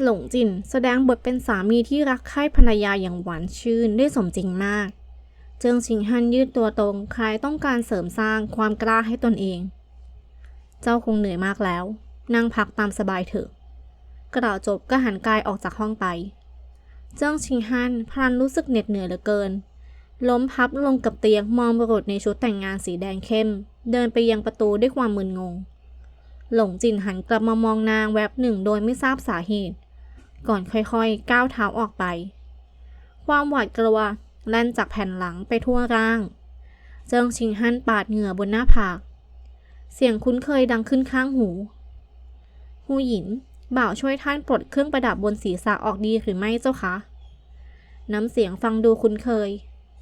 หลงจินแสดงบทเป็นสามีที่รักใคร่ภรรยาอย่างหวานชื่นได้สมจริงมาก เจิงชิงฮันยืดตัวตรงคลายต้องการเสริมสร้างความกล้าให้ตนเอง เจ้าคงเหนื่อยมากแล้ว นั่งพักตามสบายเถอะ กล่าวจบก็หันกายออกจากห้องไป เจิ้งชิงฮันพลันรู้สึกเหน็ดเหนื่อยเหลือเกิน ล้มพับลงกับเตียงมองบุรุษในชุดแต่งงานสีแดงเข้ม เดินไปยังประตูด้วยความมึนงง หลงจินหันกลับมามองนางแวบหนึ่งโดยไม่ทราบสาเหตุ ก่อนค่อยๆ ก้าวเท้าออกไป ความหวาดกลัวแล่นจากแผ่นหลังไปทั่วร่าง เจิงชิงฮั่นปาดเหงื่อบนหน้าผาก เสียงคุ้นเคยดังขึ้นข้างหูหูหยินบ่าวช่วยท่านปลดเครื่องประดับบนศีรษะออกดีหรือไม่เจ้าคะ น้ำเสียงฟังดูคุ้นเคย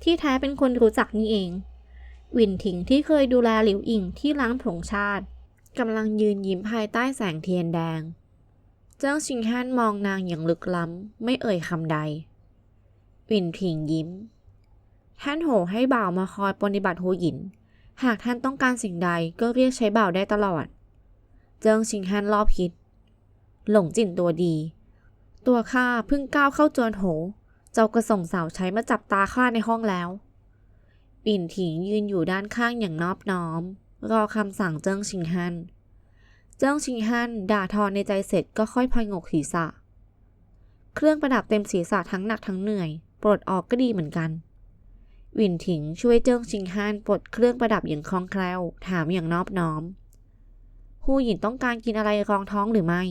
ที่แท้เป็นคนรู้จักนี่เอง วินถิงที่เคยดูแลหลิวอิงที่ล้างผงชาติ กำลังยืนยิ้มภายใต้แสงเทียนแดง เจ้าชิงฮันมองนางอย่างลึกล้ำ ไม่เอ่ยคำใดวินถิงยิ้ม ท่านโหให้บ่าวมาคอยปฏิบัติหูหยิน หากท่านต้องการสิ่งใดก็เรียกใช้บ่าวได้ตลอด เจิงชิงฮันรอบคิด หลงจินตัวดี ตัวข้าเพิ่งก้าวเข้าจวนโห เจ้าก็ส่งสาวใช้มาจับตาข้าในห้องแล้วปิ่นถิงยืนอยู่ด้านข้างอย่างนอบน้อม รอคำสั่งเจิ้งชิงฮัน เจิ้งชิงฮันด่าทอในใจเสร็จก็ค่อยพงกศีรษะ เครื่องประดับเต็มศีรษะทั้งหนักทั้งเหนื่อย ปลดออกก็ดีเหมือนกันวินถิงช่วยเจิ้งชิงฮันปลดเครื่องประดับอย่างคล่องแคล่ว ถามอย่างนอบน้อมผู้หญิงต้องการกินอะไรรองท้องหรือไม่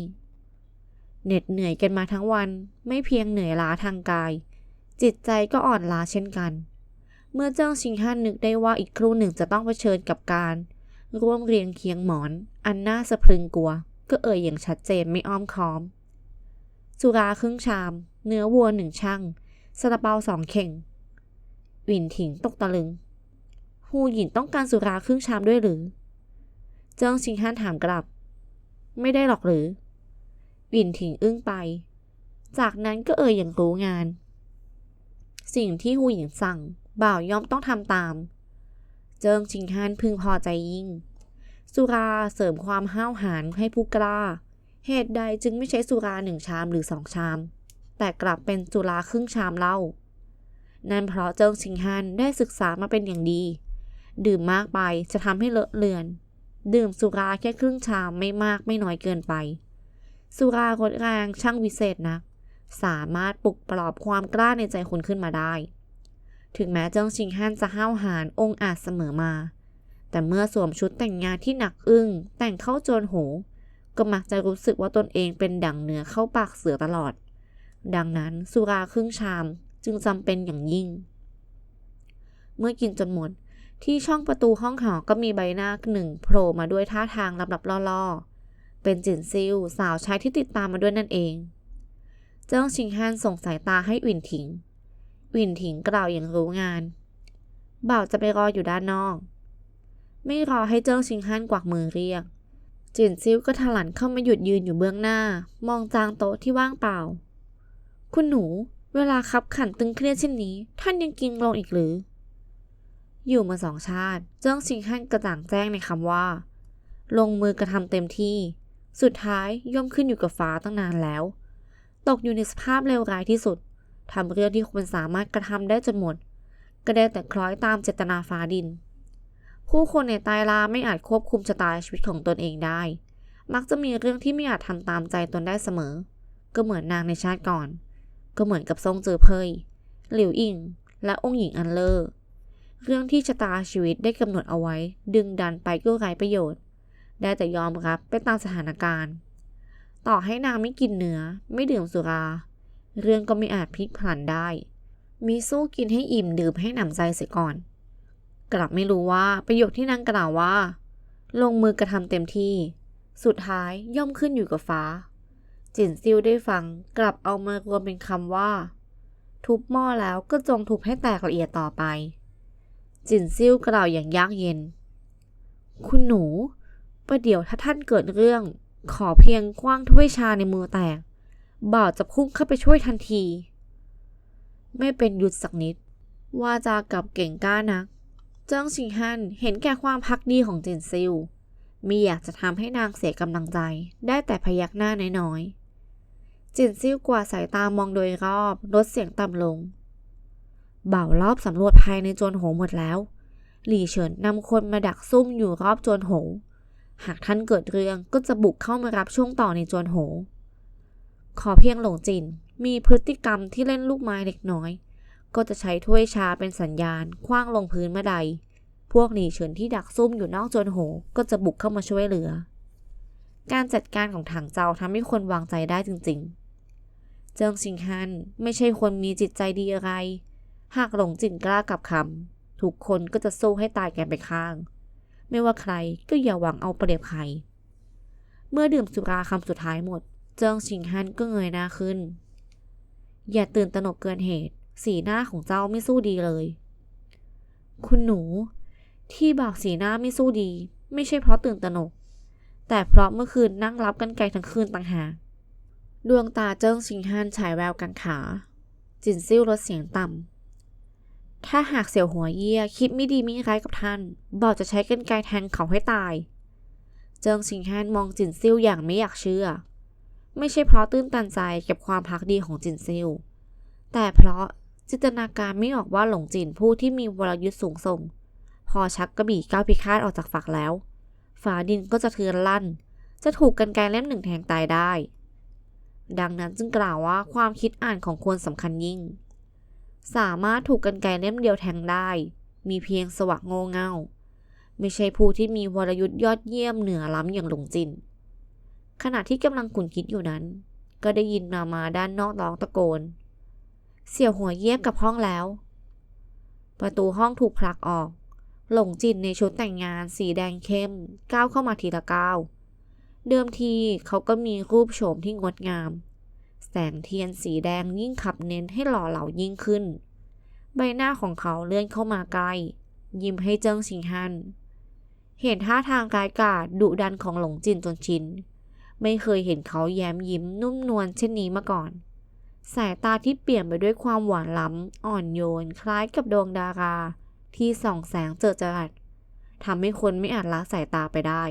เหน็ดเหนื่อยกันมาทั้งวัน ไม่เพียงเหนื่อยล้าทางกาย จิตใจก็อ่อนล้าเช่นกัน เมื่อเจ้าชิงฮันนึกได้ว่าอีกครู่หนึ่งจะต้องเผชิญกับการ ร่วมเรียงเคียงหมอน อันน่าสะพรึงกลัว ก็เอ่ยอย่างชัดเจนไม่อ้อมค้อม สุราครึ่งชาม เนื้อวัวหนึ่งช่างซาลาเปาสองเข่งวินถิงตกตะลึง ฮูหยินต้องการสุราครึ่งชามด้วยหรือ เจิ้งชิงฮันถามกลับ ไม่ได้หรอกหรือวินถิงอึ้งไป จากนั้นก็เอ่ยอย่างรู้งาน สิ่งที่ฮูหยินสั่ง บ่าวย่อมต้องทำตาม เจิงชิงฮันพึงพอใจยิ่ง สุราเสริมความห้าวหาญให้ผู้กล้า เหตุใดจึงไม่ใช้สุราหนึ่งชามหรือสองชาม แต่กลับเป็นสุราครึ่งชามเล่า นั่นเพราะเจิงชิงฮันได้ศึกษามาเป็นอย่างดี ดื่มมากไปจะทำให้เลอะเลือน ดื่มสุราแค่ครึ่งชามไม่มากไม่น้อยเกินไป สุรารสแรงช่างวิเศษนักสามารถปลุกปลอบความกล้าในใจคุณขึ้นมาได้ ถึงแม้เจิ้งชิงฮั่นจะห้าวหาญองอาจเสมอมา แต่เมื่อสวมชุดแต่งงานที่หนักอึ้งแต่งเข้าโจรโหก็มักจะรู้สึกว่าตนเองเป็นดั่งเนื้อเข้าปากเสือตลอด ดังนั้นสุราครึ่งชามจึงจำเป็นอย่างยิ่ง เมื่อกินจนหมดที่ช่องประตูห้องหอก็มีใบหน้าหนึ่งโผล่มาด้วยท่าทางลับๆล่อๆ เป็นจินซิลสาวใช้ที่ติดตามมาด้วยนั่นเอง เจิ้งชิงฮันส่งสายตาให้วินถิง วินถิงกล่าวอย่างรู้งาน บ่าวจะไปรออยู่ด้านนอก ไม่รอให้เจิ้งชิงฮั่นกวักมือเรียก จินซิลก็ถลันเข้ามาหยุดยืนอยู่เบื้องหน้า มองจางโต๊ะที่ว่างเปล่า คุณหนู เวลาคับขันตึงเครียดเช่นนี้ ท่านยังกินลงอีกหรือ อยู่มาสองชาติ เจิ้งชิงฮั่นกระจ่างแจ้งในคำว่า ลงมือกระทำเต็มที่ สุดท้ายย่อมขึ้นอยู่กับฟ้าตั้งนานแล้ว ตกอยู่ในสภาพเลวร้ายที่สุด ทำเรื่องที่คนสามารถกระทำได้จนหมด ก็ได้แต่คล้อยตามเจตนาฟ้าดิน ผู้คนในตายลาไม่อาจควบคุมชะตาชีวิตของตนเองได้ มักจะมีเรื่องที่ไม่อาจทำตามใจตนได้เสมอ ก็เหมือนนางในชาติก่อน ก็เหมือนกับทรงเจอเพยหลิวอิง และองค์หญิงอันเลอร์เรื่องที่ชะตาชีวิตได้กำหนดเอาไว้ ดึงดันไปก็ไร้ประโยชน์ ได้แต่ยอมรับไปตามสถานการณ์ ต่อให้นางไม่กินเนื้อ ไม่ดื่มสุรา เรื่องก็ไม่อาจพลิกผันได้ มีสู้กินให้อิ่มดื่มให้หนำใจเสียก่อน กลับไม่รู้ว่าประโยคที่นางกล่าวว่า ลงมือกระทำเต็มที่ สุดท้ายย่อมขึ้นอยู่กับฟ้า จินซิวได้ฟังกลับเอามารวมเป็นคำว่า ทุบหม้อแล้วก็จงทุบให้แตกละเอียดต่อไป จินซิวกล่าวอย่างยากเย็น คุณหนูประเดี๋ยวถ้าท่านเกิดเรื่อง ขอเพียงคว้างถ้วยชาในมือแตก บ่าวจะพุ่งเข้าไปช่วยทันที ไม่เป็นหยุดสักนิด ว่าจากับเก่งกล้านัก เจิ้งชิงฮันเห็นแก่ความพักดีของจินซิวมีอยากจะทำให้นางเสียกำลังใจ ได้แต่พยักหน้าน้อยๆจินซิ่วกว่าสายตามองโดยรอบลดเสียงต่ำลง บ่าวรอบสำรวจภายในจวนโหหมดแล้ว หลี่เฉินนำคนมาดักซุ่มอยู่รอบจวนโห หากท่านเกิดเรื่องก็จะบุกเข้ามารับช่วงต่อในจวนโห ขอเพียงหลงจินมีพฤติกรรมที่เล่นลูกไม้เล็กน้อย ก็จะใช้ถ้วยชาเป็นสัญญาณคว้างลงพื้นเมื่อใด พวกหลี่เฉินที่ดักซุ่มอยู่นอกจนโหก็จะบุกเข้ามาช่วยเหลือ การจัดการของถังเจ้าทำให้คนวางใจได้จริง ๆ เจิงชิงฮันไม่ใช่คนมีจิตใจดีอะไร หากหลงจินกล้ากลับคำทุกคนก็จะสู้ให้ตายแกไปข้าง ไม่ว่าใครก็อย่าหวังเอาเปรียบใคร เมื่อดื่มสุราคำสุดท้ายหมด เจิงชิงฮันก็เงยหน้าขึ้น อย่าตื่นตระหนกเกินเหตุ สีหน้าของเจ้าไม่สู้ดีเลย คุณหนู ที่บอกสีหน้าไม่สู้ดี ไม่ใช่เพราะตื่นตระหนก แต่เพราะเมื่อคืนนั่งรับกันไกลทั้งคืนต่างหากดวงตาเจิ้งชิงฮันฉายแววกังขา จินซิ่วลดเสียงต่ำ ถ้าหากเสี่ยวหัวเยี่ยคิดไม่ดีไม่ร้ายกับท่าน บอกจะใช้กันไกรแทงเขาให้ตาย เจิงชิงฮันมองจินซิ่วอย่างไม่อยากเชื่อ ไม่ใช่เพราะตื้นตันใจกับความพักดีของจินซิ่วแต่เพราะจินตนาการไม่ออกว่าหลงจินผู้ที่มีวรยุทธ์สูงส่ง พอชักกระบี่ก้าวพิฆาตออกจากฝักแล้ว ฝาดินก็จะเทือนลั่น จะถูกกันไกรเล่มหนึ่งแทงตายได้ ดังนั้นจึงกล่าวว่าความคิดอ่านของคนสำคัญยิ่ง สามารถถูกกันไกรเล่มเดียวแทงได้ มีเพียงสวะโง่เง่า ไม่ใช่ผู้ที่มีวรยุทธ์ยอดเยี่ยมเหนือล้ำอย่างหลงจิน ขณะที่กำลังขุนคิดอยู่นั้น ก็ได้ยินมามาด้านนอกร้องตะโกน เสี่ยวหัวเยี่ยมกับห้องแล้ว ประตูห้องถูกผลักออก หลงจินในชุดแต่งงานสีแดงเข้ม ก้าวเข้ามาทีละก้าว เดิมทีเขาก็มีรูปโฉมที่งดงาม แสงเทียนสีแดงยิ่งขับเน้นให้หล่อเหลายิ่งขึ้น ใบหน้าของเขาเลื่อนเข้ามาใกล้ ยิ้มให้เจิ้งชิงฮันเห็นท่าทางกายกาดดุดันของหลงจินจนชิน ไม่เคยเห็นเขาแย้มยิ้มนุ่มนวลเช่นนี้มาก่อน สายตาที่เปลี่ยนไปด้วยความหวานล้ำอ่อนโยน คล้ายกับดวงดารา ที่ส่องแสงเจิดจรัสทำให้คนไม่อาจละสายตาไปได้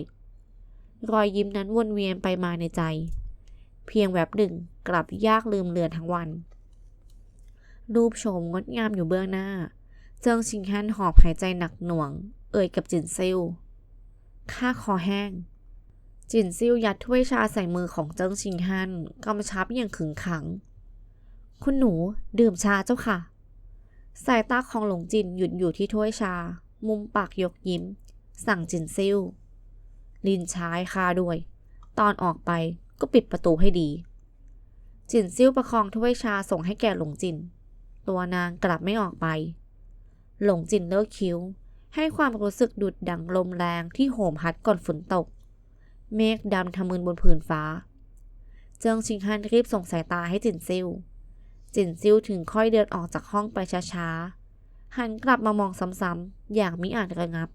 รอยยิ้มนั้นวนเวียนไปมาในใจ เพียงแวบหนึ่งกลับยากลืมเลือนทั้งวัน รูปโฉมงดงามอยู่เบื้องหน้า เจิงชิงฮันหอบหายใจหนักหน่วง เอ่ยกับจินซิลข้าคอแห้ง จินซิลยัดถ้วยชาใส่มือของเจิ้งชิงฮันกำชับอย่างขึงขัง คุณหนูดื่มชาเจ้าค่ะ สายตาของหลงจินหยุดอยู่ที่ถ้วยชา มุมปากยกยิ้ม สั่งจินซิลลินชายคาด้วย ตอนออกไปก็ปิดประตูให้ดี จินซิลประคองถ้วยชาส่งให้แก่หลงจิน ตัวนางกลับไม่ออกไป หลงจินเลิกคิ้ว ให้ความรู้สึกดุดดังลมแรงที่โหมพัดก่อนฝนตก เมฆดำทะมึนบนผืนฟ้า เจิงชิงฮันรีบส่งสายตาให้จินซิลจินซิลถึงค่อยเดินออกจากห้องไปช้าๆ หันกลับมามองซ้ำๆ อย่างมิอาจระงับ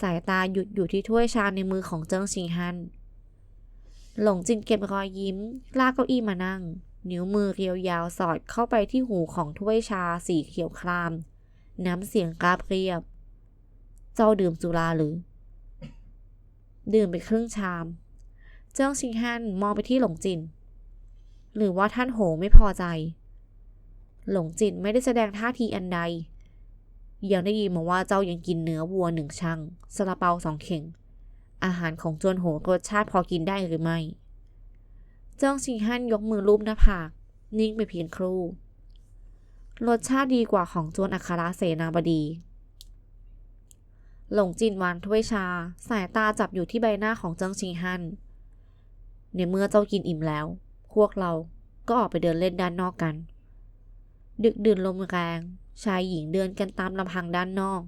สายตาหยุดอยู่ที่ถ้วยชาในมือของเจิงชิงฮัน หลงจินเก็บรอยยิ้ม ลากเก้าอี้มานั่ง นิ้วมือเรียวยาวสอดเข้าไปที่หูของถ้วยชาสีเขียวคราม น้ำเสียงกราบเรียบ เจ้าดื่มสุราหรือ ดื่มไปครึ่งชาม เจิ้งชิงฮันมองไปที่หลงจิน หรือว่าท่านโหไม่พอใจ หลงจินไม่ได้แสดงท่าทีอันใด ยังได้ยินมาว่าเจ้ายังกินเนื้อวัวหนึ่งช่างซาลาเปาสองเข่ง อาหารของจวนโหรสชาติพอกินได้หรือไม่ เจิ้งชิงฮั่นยกมือลูบหน้าผากนิ่งไปเพียงครู่ รสชาติดีกว่าของจวนอัครเสนาบดี หลงจินวานถ้วยชา สายตาจับอยู่ที่ใบหน้าของเจิ้งชิงฮั่นในเมื่อเจ้ากินอิ่มแล้ว พวกเราก็ออกไปเดินเล่นด้านนอกกัน ดึกดื่นลมแรง ชายหญิงเดินกันตามลำพังด้านนอก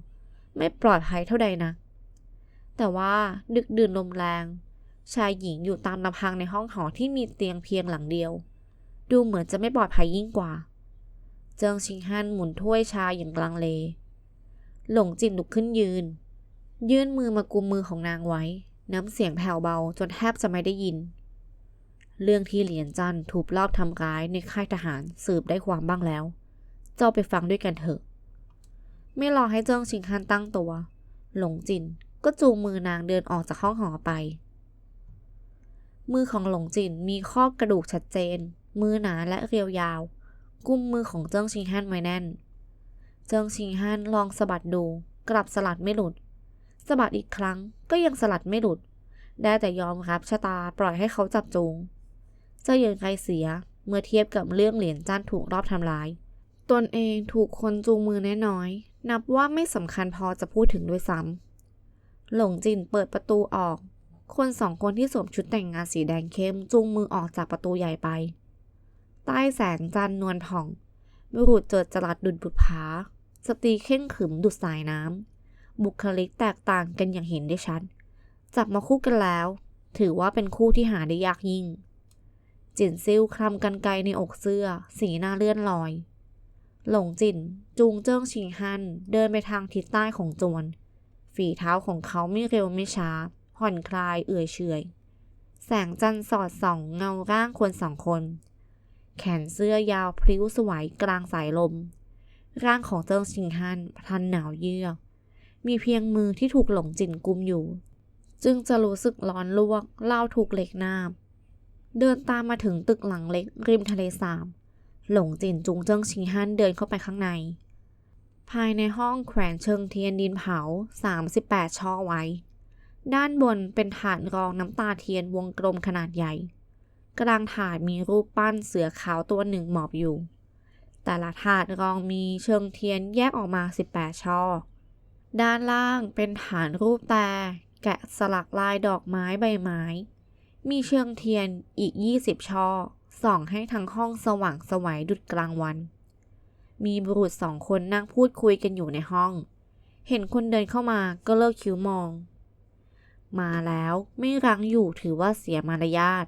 ไม่ปลอดภัยเท่าใดนะ แต่ว่าดึกดื่นลมแรง ชายหญิงอยู่ตามลำพังในห้องหอที่มีเตียงเพียงหลังเดียว ดูเหมือนจะไม่ปลอดภัยยิ่งกว่า เจิงชิงฮั่นหมุนถ้วยชาอย่างลังเล หลงจินลุกขึ้นยืน ยื่นมือมากุมมือของนางไว้ น้ำเสียงแผ่วเบาจนแทบจะไม่ได้ยิน เรื่องที่เหรียญจันทร์ถูกลอบทำร้ายในค่ายทหารสืบได้ความบ้างแล้ว เจ้าไปฟังด้วยกันเถอะ ไม่รอให้เจิ้งชิงฮันตั้งตัว หลงจินก็จูงมือนางเดินออกจากห้องหอไป มือของหลงจินมีข้อกระดูกชัดเจน มือหนาและเรียวยาว กุมมือของเจิ้งชิงฮั่นไว้แน่น เจิ้งชิงฮั่นลองสะบัดดู กลับสลัดไม่หลุด สะบัดอีกครั้งก็ยังสลัดไม่หลุด ได้แต่ยอมครับชะตาปล่อยให้เขาจับจูงจะเยินใครเสียเมื่อเทียบกับเรื่องเหรียญจ้านถูกรอบทำร้าย ตนเองถูกคนจูงมือแน้อย นับว่าไม่สำคัญพอจะพูดถึงด้วยซ้ำ หลงจินเปิดประตูออก คนสองคนที่สวมชุดแต่งงานสีแดงเข้มจูงมือออกจากประตูใหญ่ไป ใต้แสงจันทร์นวลผ่องบุรุษเจิดจรัสดุดบุปผาสตรีเข่งขึมดุดสายน้ำ บุคลิกแตกต่างกันอย่างเห็นได้ชัด จับมาคู่กันแล้ว ถือว่าเป็นคู่ที่หาได้ยากยิ่ง จินซิ่วคลำกันไกลในอกเสื้อ สีหน้าเลื่อนลอย หลงจินจูงเจิ้งชิงฮันเดินไปทางทิศใต้ของจวน ฝีเท้าของเขาไม่เร็วไม่ช้า ผ่อนคลายเอื่อยเฉยแสงจันทร์สอดส่องเงาร่างคนสองคน แขนเสื้อยาวพริ้วสวยกลางสายลม ร่างของเจิ้งชิงฮันพลันหนาวเยือก มีเพียงมือที่ถูกหลงจินกุมอยู่ จึงจะรู้สึกร้อนลวกเล่าถูกเหล็กนาบเดินตามมาถึงตึกหลังเล็กริมทะเลสาบหลงจินจุงเจิ้งชิงฮันเดินเข้าไปข้างใน ภายในห้องแขวนเชิงเทียนดินเผา 38 ช่อไว้ ด้านบนเป็นถาดรองน้ำตาเทียนวงกลมขนาดใหญ่ กลางถาดมีรูปปั้นเสือขาวตัวหนึ่งหมอบอยู่ แต่ละถาดรองมีเชิงเทียนแยกออกมา 18 ช่อ ด้านล่างเป็นฐานรูปแต่แกะสลักลายดอกไม้ใบไม้ มีเชิงเทียนอีก 20 ช่อ ส่องให้ทั้งห้องสว่างสวัยดุดกลางวัน มีบุรุษสองคนนั่งพูดคุยกันอยู่ในห้อง เห็นคนเดินเข้ามาก็เลิกคิ้วมอง มาแล้วไม่รั้งอยู่ถือว่าเสียมารยาท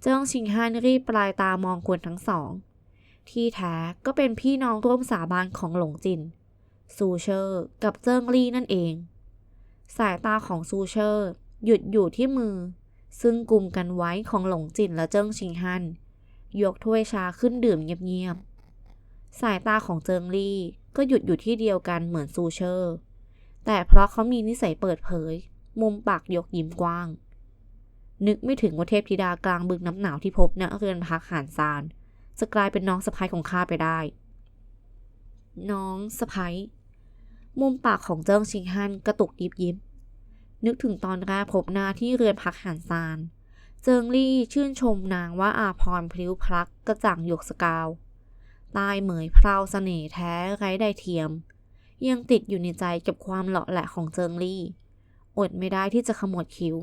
เจิ้งชิงฮันรีบปลายตามองคนทั้งสอง ที่แท้ก็เป็นพี่น้องร่วมสาบานของหลงจิน ซูเชอร์กับเจิ้งลี่นั่นเอง สายตาของซูเชอร์หยุดอยู่ที่มือ ซึ่งกลุ่มกันไว้ของหลงจินและเจิ้งชิงฮันยกถ้วยชาขึ้นดื่มเงียบๆ สายตาของเจิงลี่ก็หยุดอยู่ที่เดียวกันเหมือนซูเชอร์ แต่เพราะเขามีนิสัยเปิดเผย มุมปากยกยิ้มกว้าง นึกไม่ถึงว่าเทพธิดากลางบึงน้ำหนาวที่พบณเรือนพักหานซาน จะกลายเป็นน้องสะพ้ายของข้าไปได้ น้องสะพ้าย มุมปากของเจิ้งชิงฮันกระตุกยิบยิบ นึกถึงตอนแรกพบหน้าที่เรือนพักหานซาน เจิงลี่ชื่นชมนางว่าอาพรพลิ้วพลักกระจ่างหยกสกาวใต้เหมยพราวเสน่ห์แท้ไร้ใดเทียม ยังติดอยู่ในใจกับความเหลาะแหละของเจิงลี่ อดไม่ได้ที่จะขมวดคิ้ว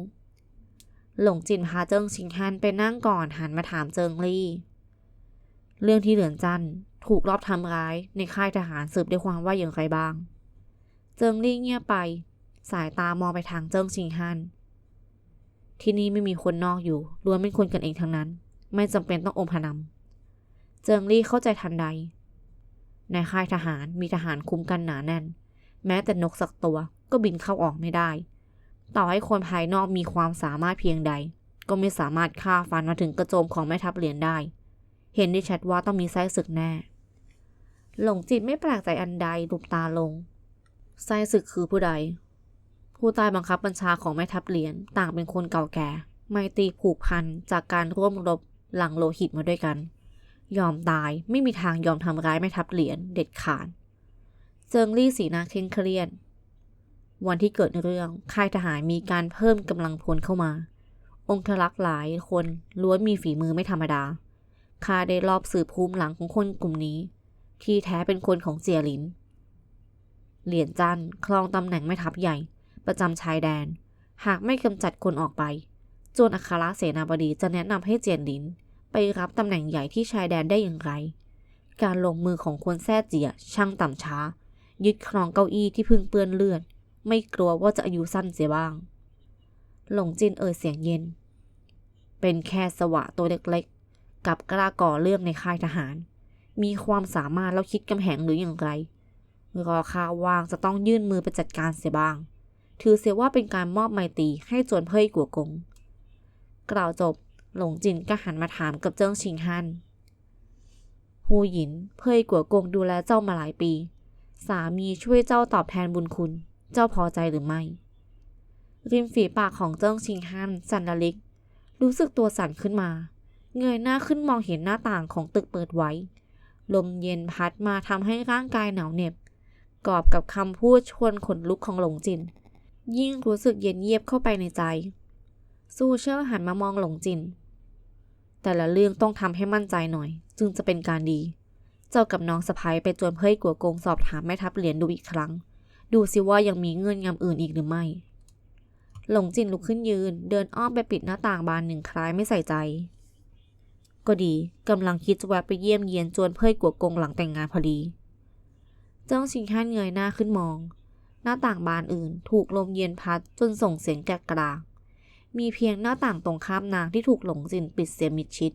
หลงจินพาเจิงชิงฮันไปนั่งก่อนหันมาถามเจิงลี่ เรื่องที่เหลือนจันถูกรอบทำร้ายในค่ายทหารสืบด้วยความว่าอย่างไรบ้าง เจิงลี่เงียบไป สายตามองไปทางเจิงชิงฮันที่นี่ไม่มีคนนอกอยู่ล้วนเป็นคนกันเองทั้งนั้น ไม่จำเป็นต้องอมพนำเจิงลี่เข้าใจทันใด ในค่ายทหารมีทหารคุ้มกันหนาแน่น แม้แต่นกสักตัวก็บินเข้าออกไม่ได้ ต่อให้คนภายนอกมีความสามารถเพียงใด ก็ไม่สามารถฆ่าฟันมาถึงกระโจมของแม่ทัพเหรียญได้ เห็นได้ชัดว่าต้องมีไส้ศึกแน่ หลงจิตไม่แปลกใจอันใดลุบตาลง ไส้ศึกคือผู้ใด ผู้ใต้บังคับบัญชาของแม่ทัพเหรียญต่างเป็นคนเก่าแก่ ไม่ตีผูกพันจากการร่วมรบหลังโลหิตมาด้วยกัน ยอมตายไม่มีทางยอมทำร้ายแม่ทัพเหรียญเด็ดขาด เจิงลี่สีหน้าเคร่งเครียด วันที่เกิดเรื่องค่ายทหารมีการเพิ่มกำลังพลเข้ามา องครักษ์หลายคนล้วนมีฝีมือไม่ธรรมดาข้าได้รอบสืบภูมิหลังของคนกลุ่มนี้ ที่แท้เป็นคนของเจียหลิน เหรียญจันทร์ครองตำแหน่งแม่ทัพใหญ่ ประจำชายแดน หากไม่กำจัดคนออกไปโจนอัครเสนาบดีจะแนะนำให้เจียนหลิน ไปรับตำแหน่งใหญ่ที่ชายแดนได้อย่างไร การลงมือของคนแท้เจียช่างต่ำช้า ยึดครองเก้าอี้ที่พึ่งเปื้อนเลือด ไม่กลัวว่าจะอายุสั้นเสียบ้าง หลงจินเอ่ยเสียงเย็น เป็นแค่สวะตัวเล็กๆ กับกล้าก่อเรื่องในค่ายทหาร มีความสามารถแล้วคิดกำแหงหรืออย่างไร รอข้าว่างจะต้องยื่นมือไปจัดการเสียบ้าง ถือเสียว่าเป็นการมอบไมตรีให้จวนเพ่ยกัวกง กล่าวจบ หลงจินก็หันมาถามกับเจิ้งชิงฮันฮูหยินเพ่ยกัวกงดูแลเจ้ามาหลายปี สามีช่วยเจ้าตอบแทนบุญคุณ เจ้าพอใจหรือไม่ ริมฝีปากของเจิ้งชิงฮันสันละลิก รู้สึกตัวสั่นขึ้นมา เงยหน้าขึ้นมองเห็นหน้าต่างของตึกเปิดไว้ ลมเย็นพัดมาทำให้ร่างกายหนาวเหน็บ กอบกับคำพูดชวนขนลุกของหลงจิน ยิ่งรู้สึกเย็นเยียบเข้าไปในใจ ซูเชอร์หันมามองหลงจิน แต่ละเรื่องต้องทำให้มั่นใจหน่อย จึงจะเป็นการดี เจ้ากับน้องสะพ้ายไปจวนเพื่อให้กัวกงสอบถามแม่ทัพเหรียญดูอีกครั้ง ดูสิว่ายังมีเงื่อนงำอื่นอีกหรือไม่ หลงจินลุกขึ้นยืน เดินอ้อมไปปิดหน้าต่างบานหนึ่งคล้ายไม่ใส่ใจก็ดีกำลังคิดจะแวะไปเยี่ยมเยียนจวนเพื่อกัวกงหลังแต่งงานพอดี เจ้าชิงฮั่นเงยหน้าขึ้นมอง หน้าต่างบานอื่นถูกลมเย็นพัดจนส่งเสียงแกรกกรากมีเพียงหน้าต่างตรงข้ามนางที่ถูกหลงจินปิดเสียมิดชิด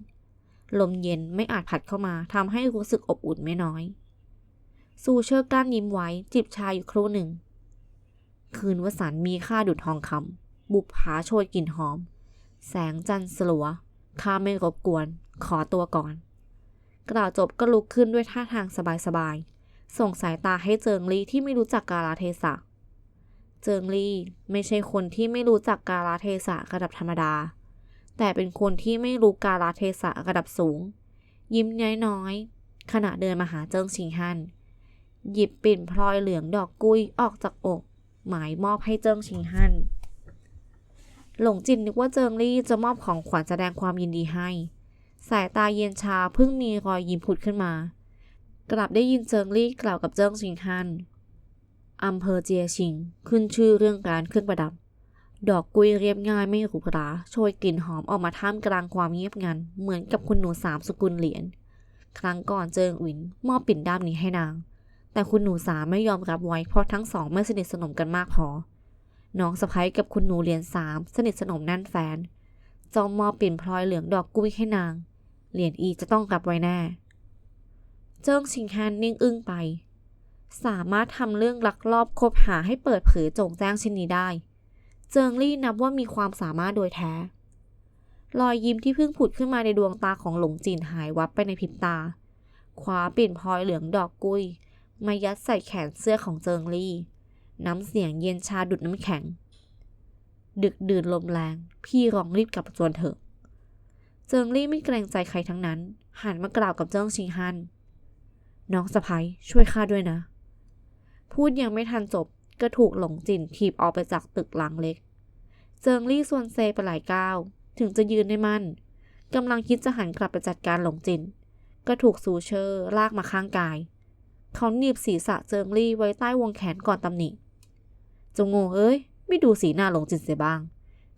ลมเย็นไม่อาจพัดเข้ามาทำให้รู้สึกอบอุ่นไม่น้อย ซูเชอร์กลั้นยิ้มไว้จิบชาอยู่ครู่หนึ่ง คืนวสันมีค่าดุดทองคำบุปผาโชยกลิ่นหอม แสงจันทร์สลัวข้าไม่รบกวน ขอตัวก่อน กล่าวจบก็ลุกขึ้นด้วยท่าทางสบายๆ ส่งสายตาให้เจิงลี่ที่ไม่รู้จักกาลเทศะ เจิงลี่ไม่ใช่คนที่ไม่รู้จักกาลเทศะระดับธรรมดา แต่เป็นคนที่ไม่รู้กาลเทศะระดับสูง ยิ้มน้อยๆขณะเดินมาหาเจิงชิงฮันหยิบปิ่นพลอยเหลืองดอกกุ้ยออกจากอก หมายมอบให้เจิงชิงฮันหลงจินนึกว่าเจิงลี่จะมอบของขวัญแสดงความยินดีให้ สายตาเย็นชาเพิ่งมีรอยยิ้มผุดขึ้นมา กลับได้ยินเจิงลี่กล่าวกับเจิงชิงฮันอำเภอเจียชิง ขึ้นชื่อเรื่องการเครื่องประดับ ดอกกุยเรียบง่ายไม่หรูหราโชยกลิ่นหอมออกมาท่ามกลางความเงียบงัน เหมือนกับคุณหนูสามสกุลเหรียญ ครั้งก่อนเจิงอินมอบปิ่นด้ามนี้ให้นาง แต่คุณหนูสามไม่ยอมรับไว้เพราะทั้งสองไม่สนิทสนมกันมากพอ น้องสะพ้ยกับคุณหนูเหรียญสามสนิทสนมแน่นแฟน จอมมอบปิ่นพลอยเหลืองดอกกุ้ยให้นาง เหรียญอีจะต้องรับไว้แน่ เจิ้งชิงฮันนิ่งอึ้งไป สามารถทำเรื่องลักลอบคบหาให้เปิดเผยโจงแจ้งเช่นนี้ได้ เจิงลี่นับว่ามีความสามารถโดยแท้ รอยยิ้มที่เพิ่งผุดขึ้นมาในดวงตาของหลงจีนหายวับไปในพริบตาคว้าปิ่นพลอยเหลืองดอกกุยมายัดใส่แขนเสื้อของเจิงลี่ น้ำเสียงเย็นชาดุดน้ำแข็ง ดึกดื่นลมแรง พี่ร้องรีบกลับจวนเถอะ เจิงลี่ไม่เกรงใจใครทั้งนั้น หันมากล่าวกับเจิ้งชิงฮัน น้องสะพ้ยช่วยข้าด้วยนะ พูดยังไม่ทันจบก็ถูกหลงจินถีบออกไปจากตึกหลังเล็ก เจิงลี่ส่วนเซไปหลายก้าว ถึงจะยืนได้มั่นกำลังคิดจะหันกลับไปจัดการหลงจิน ก็ถูกซูเชอร์ลากมาข้างกาย เขาหนีบศีรษะเจิงลี่ไว้ใต้วงแขนก่อนตำหนิจงโง่เอ้ย ไม่ดูสีหน้าหลงจินเสียบ้าง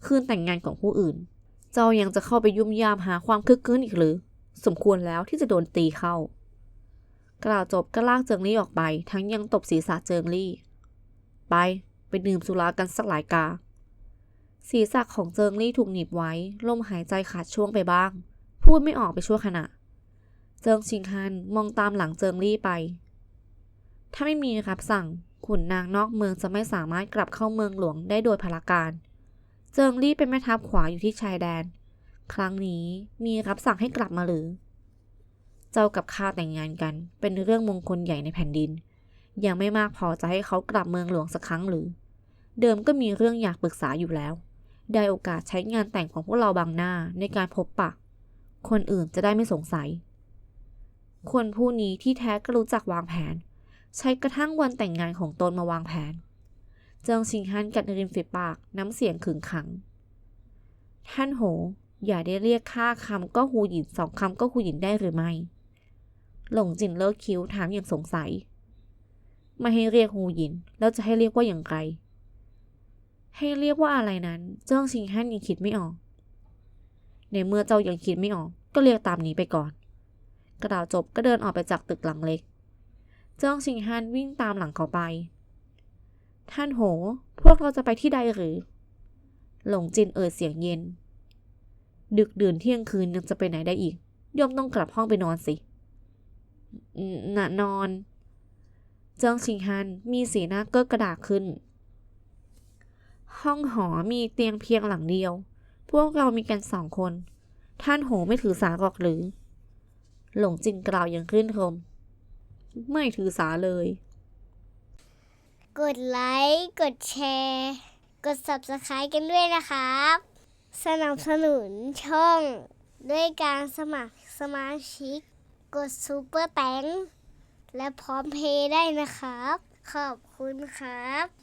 คืนแต่งงานของผู้อื่น เจ้ายังจะเข้าไปยุ่มยามหาความคึกคืนอีกหรือ สมควรแล้วที่จะโดนตีเข้า กล่าวจบก็ลากเจิงลี่ออกไป ทั้งยังตบศีรษะเจิงลี่ ไป ไปดื่มสุรากันสักหลายกา ศีรษะของเจิงลี่ถูกหนีบไว้ ลมหายใจขาดช่วงไปบ้าง พูดไม่ออกไปชั่วขณะ เจิงชิงฮันมองตามหลังเจิงลี่ไป ถ้าไม่มีครับสั่งขุนนางนอกเมืองจะไม่สามารถกลับเข้าเมืองหลวงได้โดยพลการ เจิงลี่เป็นแม่ทัพขวาอยู่ที่ชายแดน ครั้งนี้มีรับสั่งให้กลับมาหรือ เจ้ากับข้าแต่งงานกัน เป็นเรื่องมงคลใหญ่ในแผ่นดิน ยังไม่มากพอจะให้เขากลับเมืองหลวงสักครั้งหรือ เดิมก็มีเรื่องอยากปรึกษาอยู่แล้ว ได้โอกาสใช้งานแต่งของพวกเราบางหน้าในการพบปะ คนอื่นจะได้ไม่สงสัย คนผู้นี้ที่แท้ก็รู้จักวางแผน ใช้กระทั่งวันแต่งงานของตนมาวางแผน เจิงชิงฮันกัดริมฝีปากน้ำเสียงขึงขัง ท่านโหอย่าได้เรียกค่าคำก็หูหยินสองคำก็หูหยินได้หรือไม่ หลงจินเลิกคิ้วถามอย่างสงสัย ไม่ให้เรียกฮูหยิน แล้วจะให้เรียกว่าอย่างไร ให้เรียกว่าอะไรนั้น เจิ้งชิงฮั่นยังคิดไม่ออก ในเมื่อเจ้ายังคิดไม่ออก ก็เรียกตามนี้ไปก่อน กระดาวจบก็เดินออกไปจากตึกหลังเล็ก เจิ้งชิงฮั่นวิ่งตามหลังเขาไป ท่านโห พวกเราจะไปที่ใดหรือ หลงจินเอ่ยเสียงเย็น ดึกดื่นเที่ยงคืนยังจะไปไหนได้อีก ย่อมต้องกลับห้องไปนอนสิ น่ะนอน เจิงชิงฮันมีสีหน้าเก้อกระดากขึ้น ห้องหอมีเตียงเพียงหลังเดียว พวกเรามีกันสองคน ท่านโหไม่ถือสาหรอกหรือ หลงจินกล่าวอย่างคลื่นคมไม่ถือสาเลย กดไลค์ กดแชร์ กด subscribe กันด้วยนะครับ สนับสนุนช่องด้วยการสมัครสมาชิก กดซูเปอร์แตงและพร้อมเพย์ได้นะครับ ขอบคุณครับ